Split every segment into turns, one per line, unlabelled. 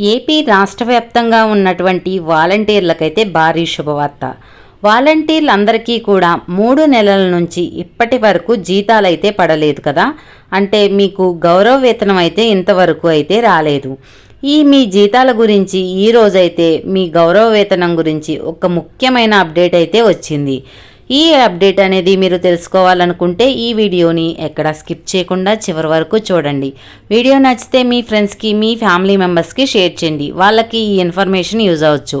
AP రాష్ట్ర వ్యాప్తంగా ఉన్నటువంటి వాలంటీర్లకైతే భారీ శుభవార్త. వాలంటీర్లందరికీ కూడా మూడు నెలల నుంచి ఇప్పటి వరకు జీతాలు అయితే పడలేదు కదా. అంటే మీకు గౌరవ వేతనం అయితే ఇంతవరకు అయితే రాలేదు. ఈ మీ జీతాల గురించి ఈ రోజైతే మీ గౌరవ వేతనం గురించి ఒక ముఖ్యమైన అప్డేట్ అయితే వచ్చింది. ఈ అప్డేట్ అనేది మీరు తెలుసుకోవాలనుకుంటే ఈ వీడియోని ఎక్కడ స్కిప్ చేయకుండా చివరి వరకు చూడండి. వీడియో నచ్చితే మీ ఫ్రెండ్స్కి మీ ఫ్యామిలీ మెంబర్స్కి షేర్ చేయండి. వాళ్ళకి ఈ ఇన్ఫర్మేషన్ యూజ్ అవ్వచ్చు.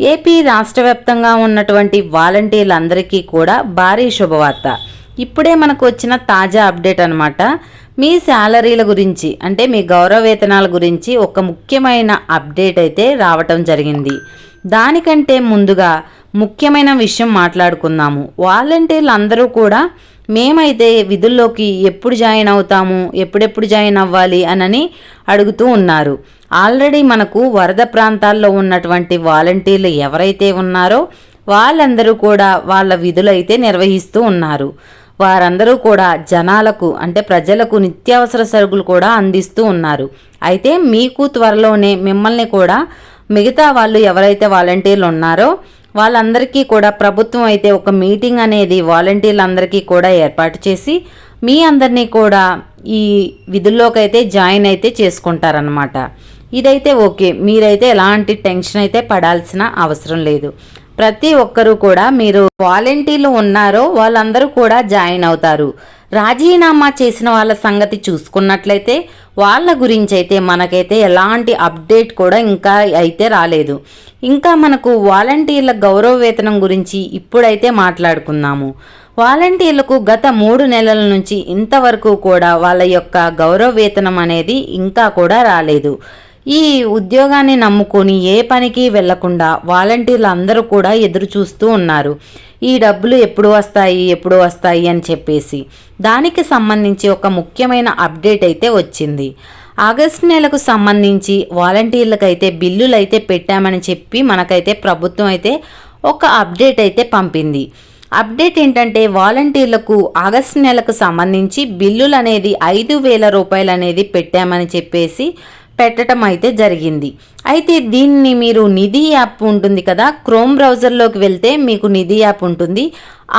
ఏపీ రాష్ట్ర వ్యాప్తంగా ఉన్నటువంటి వాలంటీర్లందరికీ కూడా భారీ శుభవార్త. ఇప్పుడే మనకు వచ్చిన తాజా అప్డేట్ అనమాట మీ శాలరీల గురించి అంటే మీ గౌరవ వేతనాల గురించి ఒక ముఖ్యమైన అప్డేట్ అయితే రావటం జరిగింది. దానికంటే ముందుగా ముఖ్యమైన విషయం మాట్లాడుకుందాము. వాలంటీర్లు అందరూ కూడా మేమైతే విధుల్లోకి ఎప్పుడు జాయిన్ అవుతాము ఎప్పుడెప్పుడు జాయిన్ అవ్వాలి అనని అడుగుతూ ఉన్నారు. ఆల్రెడీ మనకు వరద ప్రాంతాల్లో ఉన్నటువంటి వాలంటీర్లు ఎవరైతే ఉన్నారో వాళ్ళందరూ కూడా వాళ్ళ విధులైతే నిర్వహిస్తూ ఉన్నారు. వారందరూ కూడా జనాలకు అంటే ప్రజలకు నిత్యావసర సరుకులు కూడా అందిస్తూ ఉన్నారు. అయితే మీకు త్వరలోనే మిమ్మల్ని కూడా మిగతా వాళ్ళు ఎవరైతే వాలంటీర్లు ఉన్నారో వాళ్ళందరికీ కూడా ప్రభుత్వం అయితే ఒక మీటింగ్ అనేది వాలంటీర్లందరికీ కూడా ఏర్పాటు చేసి మీ అందరినీ కూడా ఈ విధుల్లోకి అయితే జాయిన్ అయితే చేసుకుంటారనమాట ఇదైతే ఓకే. మీరైతే ఎలాంటి టెన్షన్ అయితే పడాల్సిన అవసరం లేదు. ప్రతి ఒక్కరూ కూడా మీరు వాలంటీర్లు ఉన్నారో వాళ్ళందరూ కూడా జాయిన్ అవుతారు. రాజీనామా చేసిన వాళ్ళ సంగతి చూసుకున్నట్లయితే వాళ్ళ గురించి అయితే మనకైతే ఎలాంటి అప్డేట్ కూడా ఇంకా అయితే రాలేదు. ఇంకా మనకు వాలంటీర్ల గౌరవ వేతనం గురించి ఇప్పుడైతే మాట్లాడుకుందాము. వాలంటీర్లకు గత మూడు నెలల నుంచి ఇంతవరకు కూడా వాళ్ళ యొక్క గౌరవ వేతనం అనేది ఇంకా కూడా రాలేదు. ఈ ఉద్యోగాన్ని నమ్ముకొని ఏ పనికి వెళ్ళకుండా వాలంటీర్లు అందరూ కూడా ఎదురు చూస్తూ ఉన్నారు. ఈ డబ్బులు ఎప్పుడు వస్తాయి ఎప్పుడు వస్తాయి అని చెప్పేసి. దానికి సంబంధించి ఒక ముఖ్యమైన అప్డేట్ అయితే వచ్చింది. ఆగస్టు నెలకు సంబంధించి వాలంటీర్లకైతే బిల్లులు అయితే పెట్టామని చెప్పి మనకైతే ప్రభుత్వం అయితే ఒక అప్డేట్ అయితే పంపింది. అప్డేట్ ఏంటంటే వాలంటీర్లకు ఆగస్టు నెలకు సంబంధించి బిల్లులు అనేది ఐదు వేల రూపాయలు అనేది పెట్టామని చెప్పేసి పెట్టడం అయితే జరిగింది. అయితే దీన్ని మీరు నిధి యాప్ ఉంటుంది కదా క్రోమ్ బ్రౌజర్లోకి వెళ్తే మీకు నిధి యాప్ ఉంటుంది.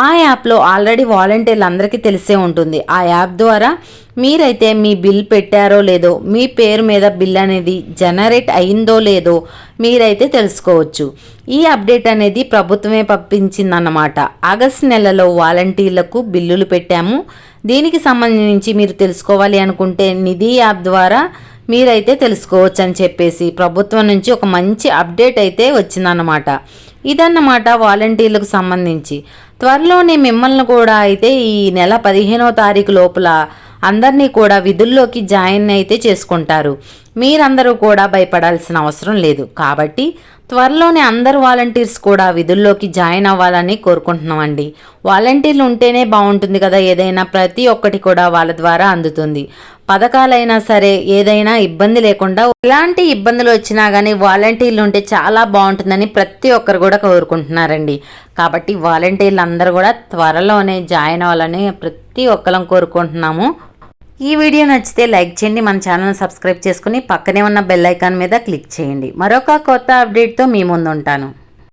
ఆ యాప్లో ఆల్రెడీ వాలంటీర్లు అందరికీ తెలిసే ఉంటుంది. ఆ యాప్ ద్వారా మీరైతే మీ బిల్ పెట్టారో లేదో మీ పేరు మీద బిల్ అనేది జనరేట్ అయిందో లేదో మీరైతే తెలుసుకోవచ్చు. ఈ అప్డేట్ అనేది ప్రభుత్వమే పంపించిందన్నమాట. ఆగస్ట్ నెలలో వాలంటీర్లకు బిల్లులు పెట్టాము. దీనికి సంబంధించి మీరు తెలుసుకోవాలి అనుకుంటే నిధి యాప్ ద్వారా మీరైతే తెలుసుకోవచ్చు అని చెప్పేసి ప్రభుత్వం నుంచి ఒక మంచి అప్డేట్ అయితే వచ్చిందన్నమాట. ఇదన్నమాట వాలంటీర్లకు సంబంధించి. త్వరలోనే మిమ్మల్ని కూడా అయితే ఈ నెల పదిహేనో తారీఖు లోపల అందరినీ కూడా విధుల్లోకి జాయిన్ అయితే చేసుకుంటారు. మీరందరూ కూడా భయపడాల్సిన అవసరం లేదు. కాబట్టి త్వరలోనే అందరు వాలంటీర్స్ కూడా విధుల్లోకి జాయిన్ అవ్వాలని కోరుకుంటున్నామండి. వాలంటీర్లు ఉంటేనే బాగుంటుంది కదా ఏదైనా ప్రతి ఒక్కటి కూడా వాళ్ళ ద్వారా అందుతుంది. పథకాలైనా సరే ఏదైనా ఇబ్బంది లేకుండా ఎలాంటి ఇబ్బందులు వచ్చినా కానీ వాలంటీర్లు ఉంటే చాలా బాగుంటుందని ప్రతి ఒక్కరు కూడా కోరుకుంటున్నారండి. కాబట్టి వాలంటీర్లు అందరూ కూడా త్వరలోనే జాయిన్ అవ్వాలని ప్రతి ఒక్కరం కోరుకుంటున్నాము. ఈ వీడియో నచ్చితే లైక్ చేయండి మన ఛానల్ సబ్స్క్రైబ్ చేసుకుని పక్కనే ఉన్న బెల్ ఐకాన్ మీద క్లిక్ చేయండి. మరొక కొత్త అప్డేట్తో మీ ముందు ఉంటాను